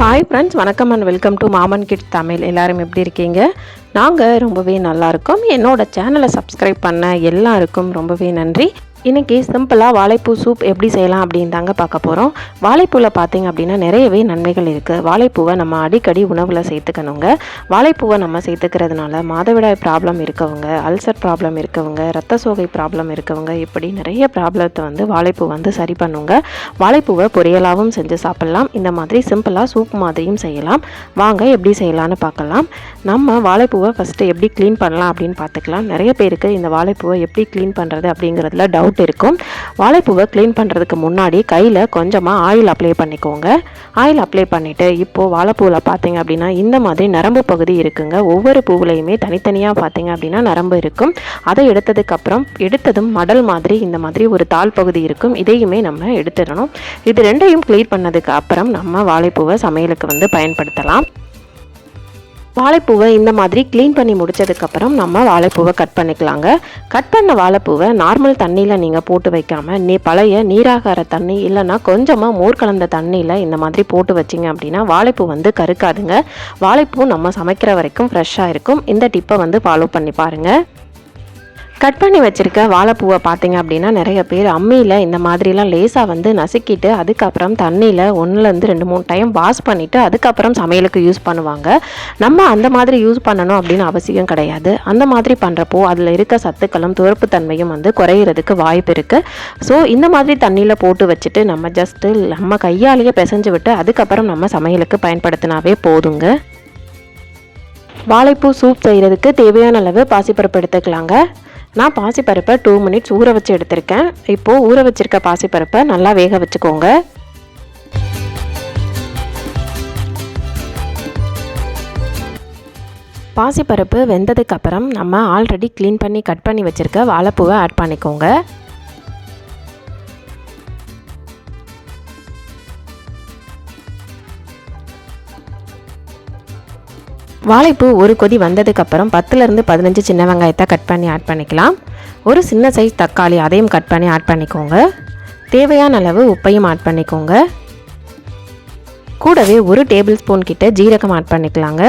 Hi friends வணக்கம் and welcome to Maman kid Tamil எல்லாரும் எப்படி இருக்கீங்க? நாங்கள் ரொம்பவே நல்லாயிருக்கோம் என்னோடய சேனலை சப்ஸ்கிரைப் பண்ண எல்லாருக்கும் ரொம்பவே நன்றி. இன்றைக்கி சிம்பிளாக வாழைப்பூ சூப் எப்படி செய்யலாம் அப்படின்னு தாங்க பார்க்க போகிறோம் வாழைப்பூவில் பார்த்தீங்க அப்படின்னா நிறையவே நன்மைகள் இருக்குது வாழைப்பூவை நம்ம அடிக்கடி உணவில் சேர்த்துக்கணுங்க. வாழைப்பூவை நம்ம சேர்த்துக்கிறதுனால மாதவிடாய் ப்ராப்ளம் இருக்கவங்க அல்சர் ப்ராப்ளம் இருக்கவங்க ரத்த சோகை ப்ராப்ளம் இருக்கவங்க இப்படி நிறைய ப்ராப்ளத்தை வந்து வாழைப்பூ வந்து சரி பண்ணுங்க. வாழைப்பூவை பொரியலாகவும் செஞ்சு சாப்பிட்லாம். இந்த மாதிரி சிம்பிளாக சூப் மாதிரியும் செய்யலாம். வாங்க எப்படி செய்யலாம்னு பார்க்கலாம். நம்ம வாழைப்பூவை ஃபஸ்ட்டு எப்படி க்ளீன் பண்ணலாம் அப்படின்னு பார்த்துக்கலாம். நிறைய பேருக்கு இந்த வாழைப்பூவை எப்படி க்ளீன் பண்ணுறது அப்படிங்கிறதுல டவுட் இருக்கும். வாழைப்பூவை க்ளீன் பண்ணுறதுக்கு முன்னாடி கையில் கொஞ்சமாக ஆயில் அப்ளை பண்ணிக்கோங்க. ஆயில் அப்ளை பண்ணிவிட்டு இப்போது வாழைப்பூவில் பார்த்தீங்க அப்படின்னா இந்த மாதிரி நரம்பு பகுதி இருக்குங்க. ஒவ்வொரு பூவிலையுமே தனித்தனியாக பார்த்தீங்க அப்படின்னா நரம்பு இருக்கும். அதை எடுத்ததுக்கப்புறம் எடுத்ததும் மடல் மாதிரி இந்த மாதிரி ஒரு தாள் பகுதி இருக்கும். இதையுமே நம்ம எடுத்துடணும். இது ரெண்டையும் க்ளீன் பண்ணதுக்கு அப்புறம் நம்ம வாழைப்பூவை சமையலுக்கு வந்து பயன்படுத்தலாம். வாழைப்பூவை இந்த மாதிரி க்ளீன் பண்ணி முடிச்சதுக்கப்புறம் நம்ம வாழைப்பூவை கட் பண்ணிக்கலாங்க. கட் பண்ண வாழைப்பூவை நார்மல் தண்ணியில் நீங்கள் போட்டு வைக்காமல் நீ பழைய நீராகார தண்ணி இல்லைன்னா கொஞ்சமாக மோர் கலந்த தண்ணியில் இந்த மாதிரி போட்டு வச்சிங்க அப்படின்னா வாழைப்பூ வந்து கருக்காதுங்க. வாழைப்பூ நம்ம சமைக்கிற வரைக்கும் ஃப்ரெஷ்ஷாக இருக்கும். இந்த டிப்பை வந்து ஃபாலோ பண்ணி பாருங்கள் கட் பண்ணி வச்சுருக்க வாழைப்பூவை பார்த்தீங்க அப்படின்னா நிறைய பேர் அம்மியில் இந்த மாதிரிலாம் லேசாக வந்து நசுக்கிட்டு அதுக்கப்புறம் தண்ணியில் ஒன்றுலேருந்து ரெண்டு மூணு டைம் வாஷ் பண்ணிவிட்டு அதுக்கப்புறம் சமையலுக்கு யூஸ் பண்ணுவாங்க. நம்ம அந்த மாதிரி யூஸ் பண்ணணும் அப்படின்னு அவசியம் கிடையாது. அந்த மாதிரி பண்ணுறப்போ அதில் இருக்க சத்துக்களும் துவர்ப்பு தன்மையும் வந்து குறையிறதுக்கு வாய்ப்பு இருக்குது ஸோ இந்த மாதிரி தண்ணியில் போட்டு வச்சுட்டு நம்ம ஜஸ்ட்டு நம்ம கையாலேயே பிசைஞ்சு விட்டு அதுக்கப்புறம் நம்ம சமையலுக்கு பயன்படுத்தினாவே போதுங்க. வாழைப்பூ சூப் செய்கிறதுக்கு தேவையான அளவு பாசிப்பருப்பு எடுத்துக்கலாங்க. நான் பாசிப்பருப்பை டூ மினிட்ஸ் ஊற வச்சு எடுத்திருக்கேன். இப்போது ஊற வச்சுருக்க பாசிப்பருப்பை நல்லா வேக வச்சுக்கோங்க. பாசிப்பருப்பு வெந்ததுக்கப்புறம் நம்ம ஆல்ரெடி க்ளீன் பண்ணி கட் பண்ணி வச்சுருக்க வாழைப்பூவை ஆட் பண்ணிக்கோங்க. வாழைப்பூ ஒரு கொதி வந்ததுக்கப்புறம் பத்துலேருந்து பதினஞ்சு சின்ன வெங்காயத்தை கட் பண்ணி ஆட் பண்ணிக்கலாம். ஒரு சின்ன சைஸ் தக்காளி அதையும் கட் பண்ணி ஆட் பண்ணிக்கோங்க. தேவையான அளவு உப்பையும் ஆட் பண்ணிக்கோங்க. கூடவே ஒரு டேபிள் ஸ்பூன் கிட்ட ஜீரகம் ஆட் பண்ணிக்கலாங்க.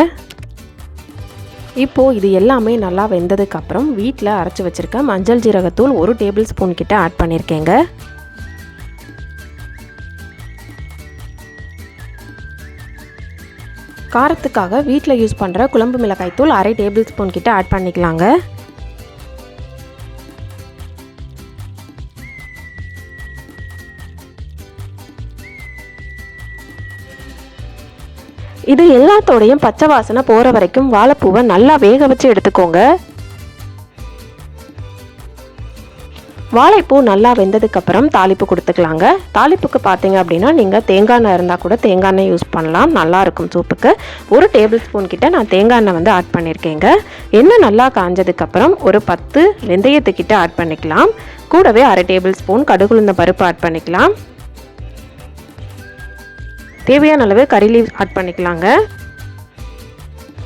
இப்போது இது எல்லாமே நல்லா வெந்ததுக்கப்புறம் வீட்டில் அரைச்சி வச்சுருக்க மஞ்சள் ஜீரகத்தூள் ஒரு டேபிள் ஸ்பூன் கிட்ட ஆட் பண்ணியிருக்கேங்க காரத்துக்காக வீட்டில் யூஸ் பண்ணுற குழம்பு மிளகாய் தூள் அரை டேபிள் ஸ்பூன் கிட்ட ஆட் பண்ணிக்கலாங்க. இது எல்லாத்தோடையும் பச்சை வாசனை போகிற வரைக்கும் வாழைப்பூவை நல்லா வேக வச்சு எடுத்துக்கோங்க. வாழைப்பூ நல்லா வெந்ததுக்கப்புறம் தாளிப்பு கொடுத்துக்கலாங்க. தாளிப்புக்கு பார்த்தீங்க அப்படின்னா நீங்கள் தேங்காய் எண்ணெய் இருந்தால் கூட தேங்காய் எண்ணெய் யூஸ் பண்ணலாம். நல்லா இருக்கும் சூப்புக்கு. ஒரு டேபிள் ஸ்பூன் கிட்ட நான் தேங்காய் எண்ணெய் வந்து ஆட் பண்ணியிருக்கேங்க எண்ணெய் நல்லா காஞ்சதுக்கப்புறம் ஒரு பத்து வெந்தயத்துக்கிட்ட ஆட் பண்ணிக்கலாம். கூடவே அரை டேபிள் ஸ்பூன் கடுகுளுந்த பருப்பு ஆட் பண்ணிக்கலாம். தேவையான அளவு கறி லீவ் ஆட் பண்ணிக்கலாங்க.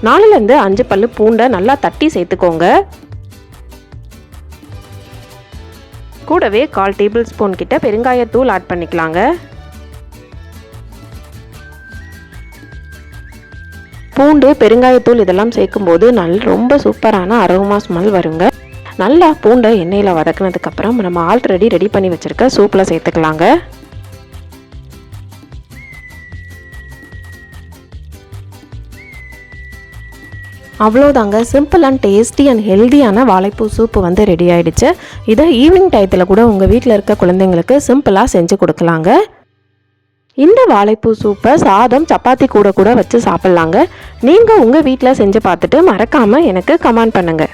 நாலுலேருந்து அஞ்சு பல்லு பூண்டை நல்லா தட்டி சேர்த்துக்கோங்க. கூடவே கால் டேபிள் ஸ்பூன் கிட்ட பெருங்காயத்தூள் ஆட் பண்ணிக்கலாங்க. பூண்டு பெருங்காயத்தூள் இதெல்லாம் சேர்க்கும்போது நல் ரொம்ப சூப்பரான அரோமா ஸ்மெல் வருங்க. நல்லா பூண்டை எண்ணெயில் வதக்குனதுக்கப்புறம் நம்ம ஆல்ரெடி ரெடி பண்ணி வச்சுருக்க சூப்பில் சேர்த்துக்கலாங்க. அவ்வளோதாங்க சிம்பிள் அண்ட் டேஸ்டி அண்ட் ஹெல்தியான வாழைப்பூ சூப்பு வந்து ரெடி ஆயிடுச்சு. இதை ஈவினிங் டயத்தில் கூட உங்கள் வீட்டில் இருக்க குழந்தைங்களுக்கு சிம்பிளாக செஞ்சு கொடுக்கலாங்க. இந்த வாழைப்பூ சூப்பை சாதம் சப்பாத்தி கூட கூட வச்சு சாப்பிட்லாங்க. நீங்கள் உங்கள் வீட்டில் செஞ்சு பார்த்துட்டு மறக்காமல் எனக்கு கமெண்ட் பண்ணுங்கள்